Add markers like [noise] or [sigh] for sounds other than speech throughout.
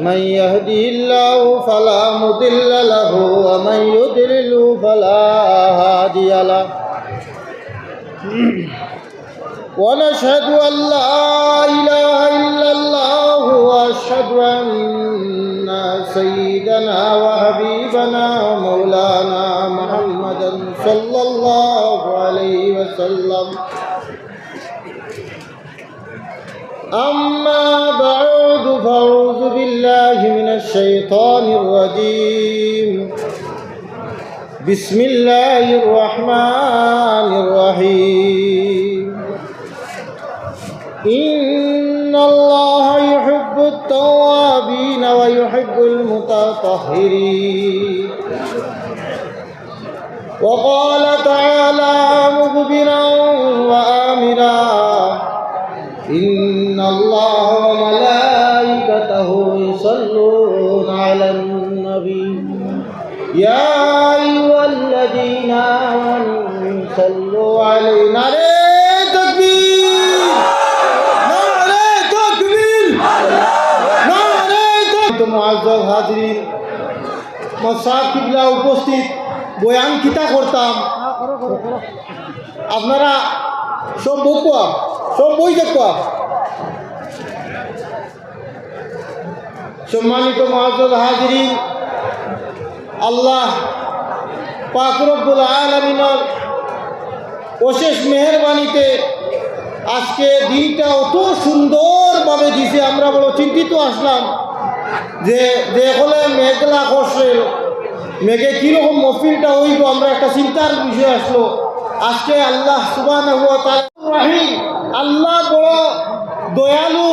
من يهدي الله فلا مضل له ومن يضلل فلا هادي له. [clears throat] ونشهد أن لا إله إلا الله وأشهد أن سيدنا وحبيبنا ومولانا محمدا صلى الله عليه وسلم. أما بعد فأعوذ بالله من الشيطان الرجيم بسم الله الرحمن الرحيم إن الله يحب التوابين ويحب المتطهرين وقال تعالى مخبرا الله وملائكته يصلون على النبي يا أيها الذين آمنوا صلوا عليه نعم মুআজ্জব হাজরিন কিবলা উপস্থিত বয়ান কিতা করতাম আপনারা সব বকুয়া সব বই দেখুয়া সম্মানিত মহাজল হাজরিন, আল্লাহ পাকরব্বুল আলমিনর অশেষ মেহরবানিতে আজকে দিনটা অত সুন্দরভাবে দিছে, আমরা বড় চিন্তিত আসলাম যে হলে মেঘলা করছে, মেঘে কীরকম মফিলটা হইব, আমরা একটা চিন্তার বিষয় আসলো। আজকে আল্লাহ সুবান আল্লাহ বড় দয়ালু,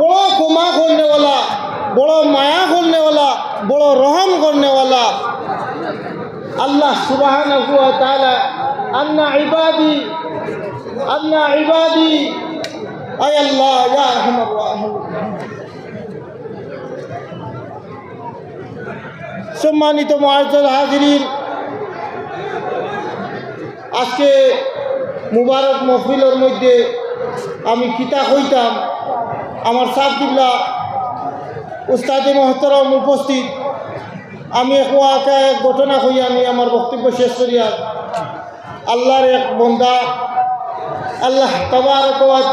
বড় ক্ষমা করনেওয়ালা বড় মায়া করনেওয়ালা, বড় রহম করনেওয়ালা। আল্লাহ সুবাহান আন্না ইবাদি আন্না ইবাদি। আয় আল্লাহ সম্মানিত মহাজন হাজিরিন, আজকে মুবারক মহফিলের মধ্যে আমি কিতা হইতাম আমার সাবকিল্লা উস্তাদে মহতরম উপস্থিত। আমি একটা এক ঘটনা হই আমি, আমার বক্তব্য শেষ করিয়া আল্লাহর এক বন্দা, আল্লাহ তবার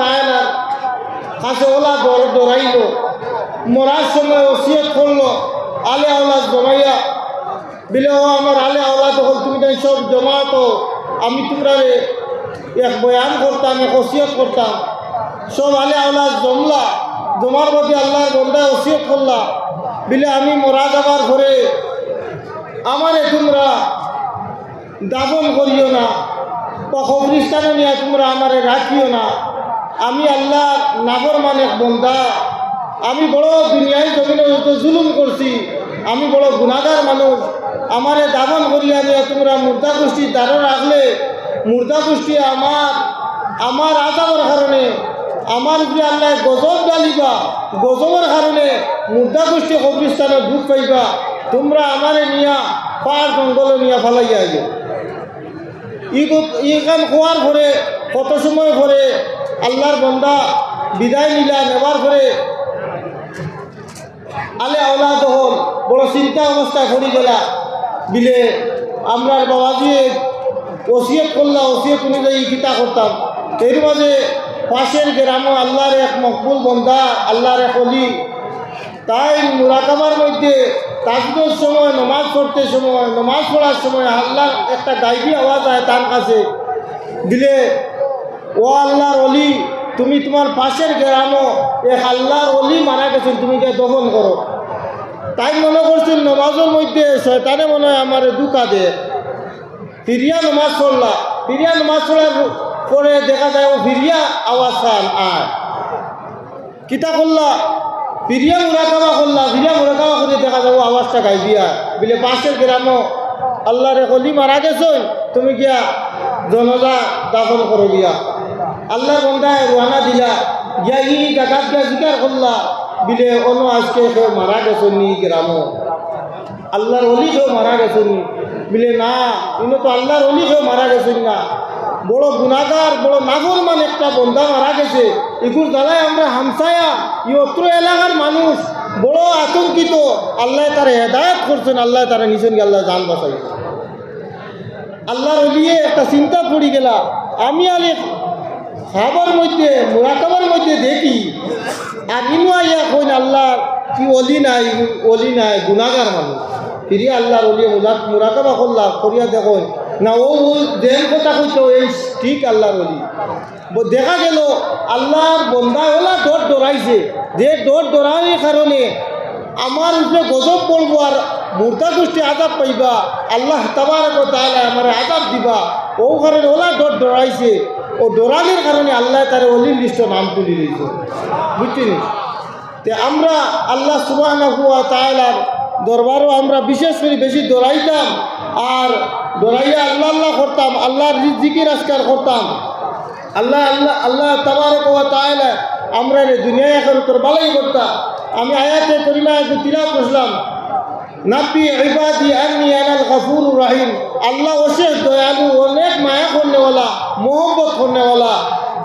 তায়নার কাছে ওলা দর দৌড়াইল। মরার সময় ওসিয়ত করল, আলে আওলাদ জমাইয়া, বিলে, ও আমার আলে আওলাদ হল তুমি তাই সব জমা তো আমি তোমরা এক বয়ান করতাম, এক ওসিয়ত করতাম। সব আলে আওলাদ জমলা জমার প্রতি আল্লাহর বন্দায় ওসিয়ত করলা। বিলে আমি মরা যাবার ঘরে আমারে তোমরা দাবন করিও না বা নিয়ে তোমরা আমারে রাখিও না। আমি আল্লাহ নাগর মানে বন্দা। আমি বড় দুনিয়ায় জমিনে জুলুম করছি, আমি বড় গুণাগার মানুষ। আমারে দাবন করিয়া নিয়ে তোমরা মুর্দা গোষ্ঠী দ্বারো রাখলে, মুর্দা গোষ্ঠী আমার আমার আদাবর কারণে আমার উপরে আল্লাহ গজব ডালিবা গজবের কারণে মুদ্রা গোষ্ঠী কবরিস্তানে দুঃখ পাইবা। তোমরা আমারে নিয়া পাহাড় জঙ্গলে নিয়া ফালাইয়া আইবে ই কাম খোয়ার পরে কত সময় পরে আল্লাহর বন্দা বিদায় নিলা, নেবার পরে আলে আওলাদ তখন বড় চিন্তা অবস্থা করি গেলা। বিলে আমরা বাবা বাবাজি ওসিয়ত করলা ওসিয়ত অনুযায়ী গীতা করতাম এর মাঝে পাশের গ্রামে আল্লাহর এক মকবুল বন্ধা আল্লাহর এক অলি তাই মুরাকামার মধ্যে তাজবের সময়, নমাজ পড়তে সময়, নমাজ পড়ার সময় আল্লাহর একটা গাইবি আওয়াজ হয় তার কাছে। দিলে, ও আল্লাহর অলি তুমি তোমার পাশের গ্রামও এক আল্লাহর অলি মারা গেছেন, তুমি কে দফন করো? তাই মনে করছেন, নমাজের মধ্যে শয়তানে মনে হয় আমার দুকা দে। ফিরিয়া নমাজ পড়লা। ফিরিয়া নমাজ পড়ার পরে দেখা যায় ও ফিরিয়া আওয়াজ খান আর কিতা করলা? ফিরিয়া মুরাকামা করলা, ফিরিয়া মুরাকামা করে দেখা যাব আওয়াজটা গাই দিয়া বিলে, পাশের গ্রামও রে কলি মারা গেছই, তুমি গিয়া জনজা দাফন করো গিয়া। আল্লাহ বন্ধায় রোহানা দিলা, গিয়া ই জাগাত গিয়া জিকার করলা, বিলে, অন্য আজকে কেউ মারা গেছেন নি গ্রামও? আল্লাহর অলি কেউ মারা গেছেন। নি বিলে, না, ইনো তো আল্লাহর অলি কেউ মারা গেছেন না। বড় গুণাগার, বড় নাগরমান একটা বন্ধা মারা গেছে। এগুর দ্বারাই আমরা হামসায়া ই অত্র এলাকার মানুষ, বড় আতঙ্কিত। আল্লাহ তারা হেদায়ত করছেন, আল্লাহ তারা নিছেন আল্লাহ জান বাঁচাই আল্লাহর অলিয়ে একটা চিন্তা পড়ি গেলা। আমি আলে খাবার মধ্যে, মুরাকাবার মধ্যে দেখি আর ইনু আইয়া কইন আল্লাহ কি অলি নাই অলি নাই, গুণাগার মানুষ। ফিরিয়ে আল্লাহর অলিয়ে মুরাক, মুরাকাবা করলা করিয়া দেখুন না, ও দেন কথা কইতো এই ঠিক আল্লাহর অলি দেখা গেল, আল্লাহর বন্দা ওলা ডর ডরাইছে। যে ডর ডরানোর কারণে আমার উপরে গজব পড়ব আর মুর্দা গোষ্ঠী আজাব পাইবা, আল্লাহ তাবার তাহলে আমার আজাব দিবা, ও কারণে ওলা ডর ডরাইছে। ও ডরানোর কারণে আল্লাহ তার অলির লিস্ট নাম তুলি দিয়েছে। বুঝছেন তে আমরা আল্লাহ সুবাহ তাহলার দরবারও আমরা বিশেষ করে বেশি দৌড়াইতাম আর দৌড়াইয়া আল্লাহ আল্লাহ করতাম, আল্লাহর জিকির আজকার করতাম। আল্লাহ আল্লাহ আল্লাহ তাবারক ওয়া তাআলা আমরা রে দুনিয়া এখন তোর ভালোই করতাম। আমি আয়াতে করিমা একটু তিলাপ করলাম নাপি ইবাদি আন্নি আনাল গফুরুর রহিম। আল্লাহ অশেষ দয়ালু, অনেক মায়া করনেওয়ালা মোহব্বত করনেওয়ালা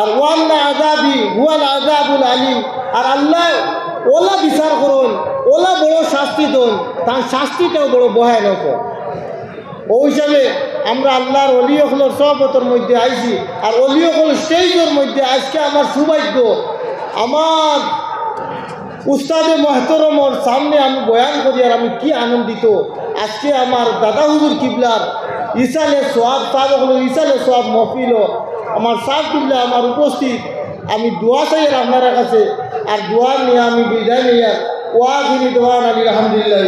আর ওয়ান্না আজাবি হুয়াল আজাবুল আলিম। আর আল্লাহ ওলা বিচার করুন, ওলা বড় শাস্তি দন, তার শাস্তিটাও বড় বহায় ভয়ানক। ওই হিসাবে আমরা আল্লাহর অলিয়কলের সহবতর মধ্যে আইছি, আর অলিয়কল স্টেজের মধ্যে আজকে আমার সৌভাগ্য, আমার উস্তাদে মহতরমর সামনে আমি বয়ান করি আর আমি কি আনন্দিত। আজকে আমার দাদা হুজুর কিবলার ইসালে সোয়াব, সাহেব হলো ইসালে সোয়াব মহফিল আমার সাহ কিবলা আমার উপস্থিত, আমি দোয়া চাই আপনার কাছে আর দোয়া নিয়ে আমি বিদায় নিয়ে ওয়া দোয়া আলী আলহামদুলিল্লাহ